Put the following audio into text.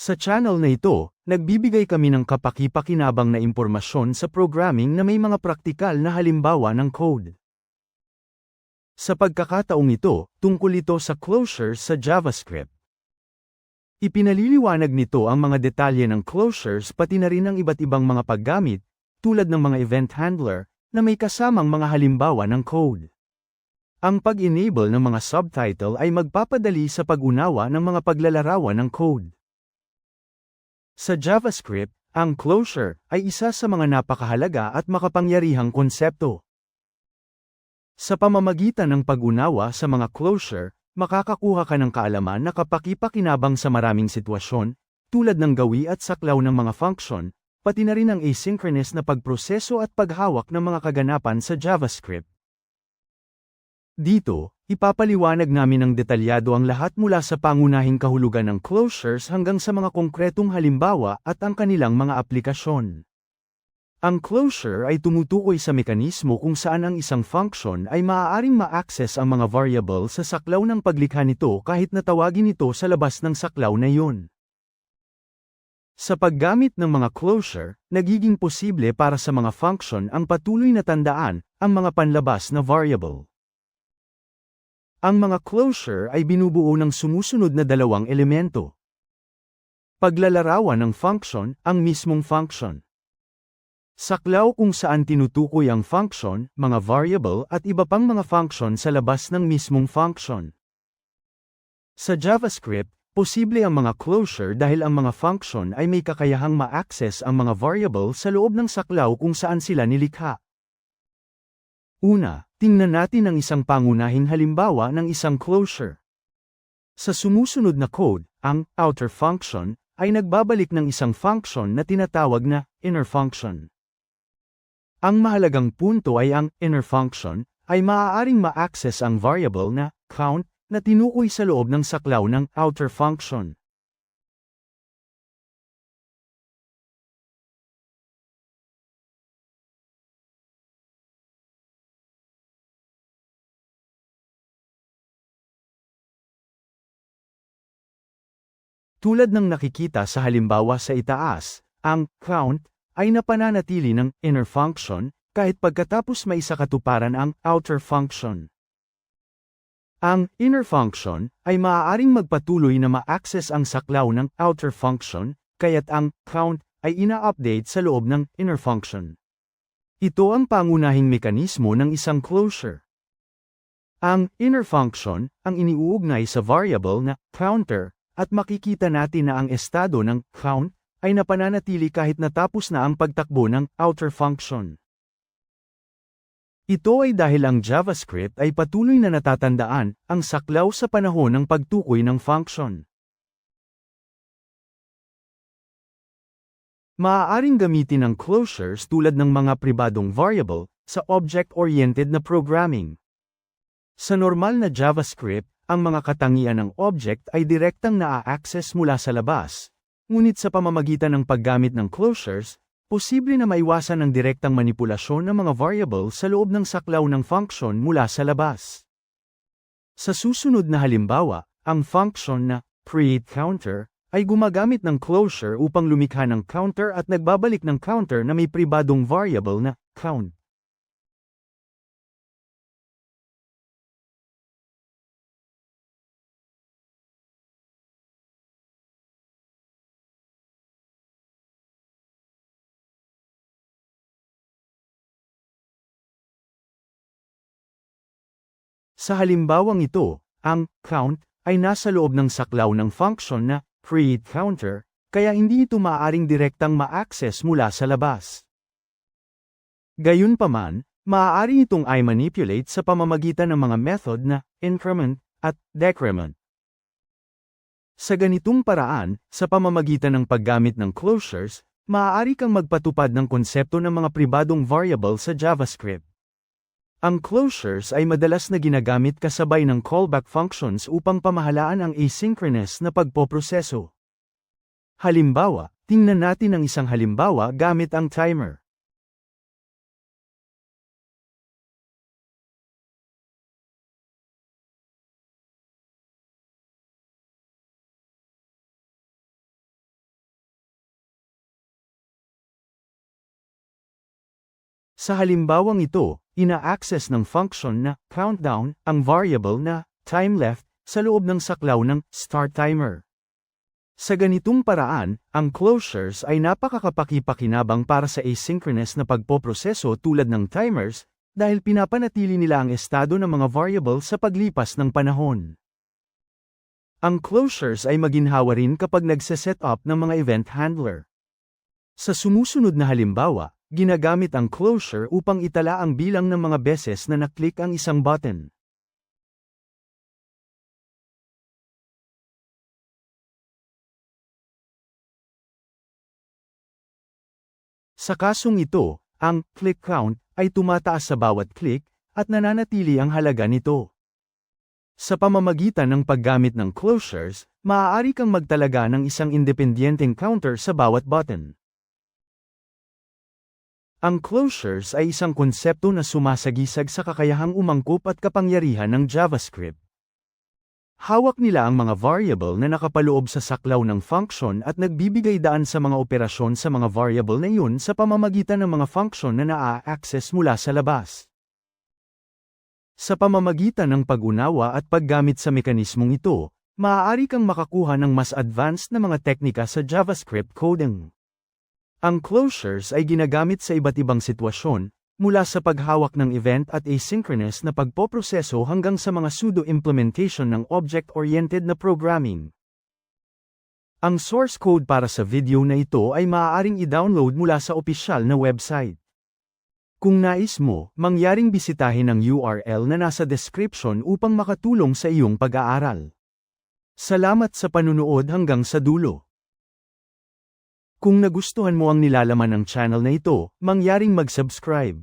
Sa channel na ito, nagbibigay kami ng kapaki-pakinabang na impormasyon sa programming na may mga praktikal na halimbawa ng code. Sa pagkakataong ito, tungkol ito sa closures sa JavaScript. Ipinaliliwanag nito ang mga detalye ng closures pati na rin ang iba't ibang mga paggamit, tulad ng mga event handler, na may kasamang mga halimbawa ng code. Ang pag-enable ng mga subtitle ay magpapadali sa pag-unawa ng mga paglalarawan ng code. Sa JavaScript, ang closure ay isa sa mga napakahalaga at makapangyarihang konsepto. Sa pamamagitan ng pag-unawa sa mga closure, makakakuha ka ng kaalaman na kapakipakinabang sa maraming sitwasyon, tulad ng gawi at saklaw ng mga function, pati na rin ang asynchronous na pagproseso at paghawak ng mga kaganapan sa JavaScript. Dito, ipapaliwanag namin ng detalyado ang lahat mula sa pangunahing kahulugan ng closures hanggang sa mga konkretong halimbawa at ang kanilang mga aplikasyon. Ang closure ay tumutukoy sa mekanismo kung saan ang isang function ay maaaring ma-access ang mga variable sa saklaw ng paglikha nito kahit natawagin ito sa labas ng saklaw na iyon. Sa paggamit ng mga closure, nagiging posible para sa mga function ang patuloy na tandaan ang mga panlabas na variable. Ang mga closure ay binubuo ng sumusunod na dalawang elemento. Paglalarawan ng function, ang mismong function. Saklaw kung saan tinutukoy ang function, mga variable at iba pang mga function sa labas ng mismong function. Sa JavaScript, posible ang mga closure dahil ang mga function ay may kakayahang ma-access ang mga variable sa loob ng saklaw kung saan sila nilikha. Una, tingnan natin ang isang pangunahing halimbawa ng isang closure. Sa sumusunod na code, ang outer function ay nagbabalik ng isang function na tinatawag na inner function. Ang mahalagang punto ay ang inner function ay maaaring ma-access ang variable na count na tinukoy sa loob ng saklaw ng outer function. Tulad ng nakikita sa halimbawa sa itaas, ang count ay napananatili ng inner function kahit pagkatapos may katuparan ang outer function. Ang inner function ay maaaring magpatuloy na ma-access ang saklaw ng outer function, kaya't ang count ay ina-update sa loob ng inner function. Ito ang pangunahing mekanismo ng isang closure. Ang inner function ang iniuugnay sa variable na counter at makikita natin na ang estado ng count ay napananatili kahit natapos na ang pagtakbo ng outer function. Ito ay dahil ang JavaScript ay patuloy na natatandaan ang saklaw sa panahon ng pagtukoy ng function. Maaaring gamitin ang closures tulad ng mga pribadong variable sa object-oriented na programming. Sa normal na JavaScript, ang mga katangian ng object ay direktang naa-access mula sa labas, Ngunit sa pamamagitan ng paggamit ng closures, posible na maiwasan ang direktang manipulasyon ng mga variable sa loob ng saklaw ng function mula sa labas. Sa susunod na halimbawa, ang function na createCounter ay gumagamit ng closure upang lumikha ng counter at nagbabalik ng counter na may pribadong variable na count. Sa halimbawang ito, ang count ay nasa loob ng saklaw ng function na createCounter, kaya hindi ito maaaring direktang ma-access mula sa labas. Gayunpaman, maaari itong i-manipulate sa pamamagitan ng mga method na increment at decrement. Sa ganitong paraan, sa pamamagitan ng paggamit ng closures, maaari kang magpatupad ng konsepto ng mga pribadong variable sa JavaScript. Ang closures ay madalas na ginagamit kasabay ng callback functions upang pamahalaan ang asynchronous na pagpoproseso. Halimbawa, tingnan natin ang isang halimbawa gamit ang timer. Sa halimbawang ito, ina-access ng function na countdown ang variable na time left sa loob ng saklaw ng start timer. Sa ganitong paraan, ang closures ay napakakapakipakinabang para sa asynchronous na pagpoproseso tulad ng timers, dahil pinapanatili nila ang estado ng mga variable sa paglipas ng panahon. Ang closures ay maginhawa rin kapag nagse-set up ng mga event handler. Sa sumusunod na halimbawa, ginagamit ang closure upang itala ang bilang ng mga beses na naklik ang isang button. Sa kasong ito, ang click count ay tumataas sa bawat click at nananatili ang halaga nito. Sa pamamagitan ng paggamit ng closures, maaari kang magtalaga ng isang independyenteng counter sa bawat button. Ang closures ay isang konsepto na sumasagisag sa kakayahang umangkop at kapangyarihan ng JavaScript. Hawak nila ang mga variable na nakapaloob sa saklaw ng function at nagbibigay daan sa mga operasyon sa mga variable na iyon sa pamamagitan ng mga function na naa-access mula sa labas. Sa pamamagitan ng pag-unawa at paggamit sa mekanismong ito, maaari kang makakuha ng mas advanced na mga teknika sa JavaScript coding. Ang closures ay ginagamit sa iba't ibang sitwasyon, mula sa paghawak ng event at asynchronous na pagpoproseso hanggang sa mga pseudo-implementation ng object-oriented na programming. Ang source code para sa video na ito ay maaaring i-download mula sa opisyal na website. Kung nais mo, mangyaring bisitahin ang URL na nasa description upang makatulong sa iyong pag-aaral. Salamat sa panunood hanggang sa dulo. Kung nagustuhan mo ang nilalaman ng channel na ito, mangyaring mag-subscribe.